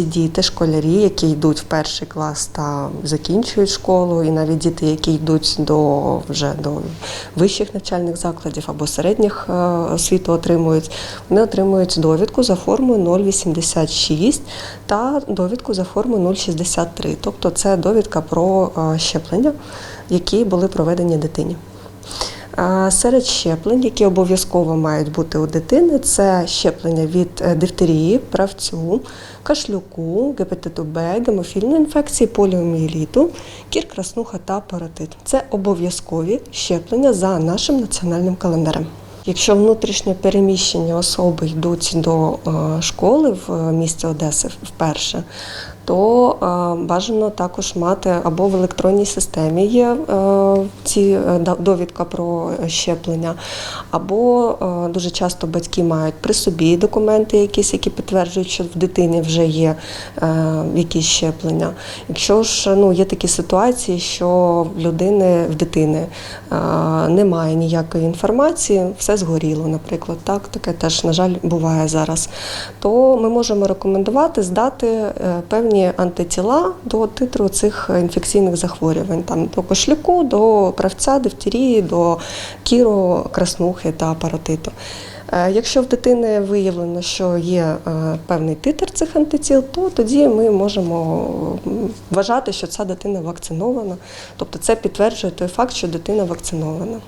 ці діти, школярі, які йдуть в перший клас та закінчують школу, і навіть діти, які йдуть до вже до вищих навчальних закладів або середніх е, освіту отримують, вони отримують довідку за формою 086 та довідку за формою 063. Тобто це довідка про е, щеплення, які були проведені дитині. Серед щеплень, які обов'язково мають бути у дитини, це щеплення від е, дифтерії, правцю, кашлюку, гепатиту Б, гемофільної інфекції, поліомієліту, кір, краснуха та паротит. Це обов'язкові щеплення за нашим національним календарем. Якщо внутрішньо переміщені особи йдуть до е, школи в е, місті Одеси вперше, то е, бажано також мати або в електронній системі є е, ці е, довідка про щеплення, або дуже часто батьки мають при собі документи, якісь, які підтверджують, що в дитині вже є якісь щеплення. Якщо ж ну, є такі ситуації, що в людини в дитини немає ніякої інформації, все згоріло, наприклад, так таке теж на жаль буває зараз. То ми можемо рекомендувати здати е, певні антитіла до титру цих інфекційних захворювань, там до кошлюку, до правця, дифтерії, до кіру, краснухи та паротиту. Е, Якщо в дитини виявлено, що є е, певний титр цих антитіл, то тоді ми можемо вважати, що ця дитина вакцинована. Тобто це підтверджує той факт, що дитина вакцинована.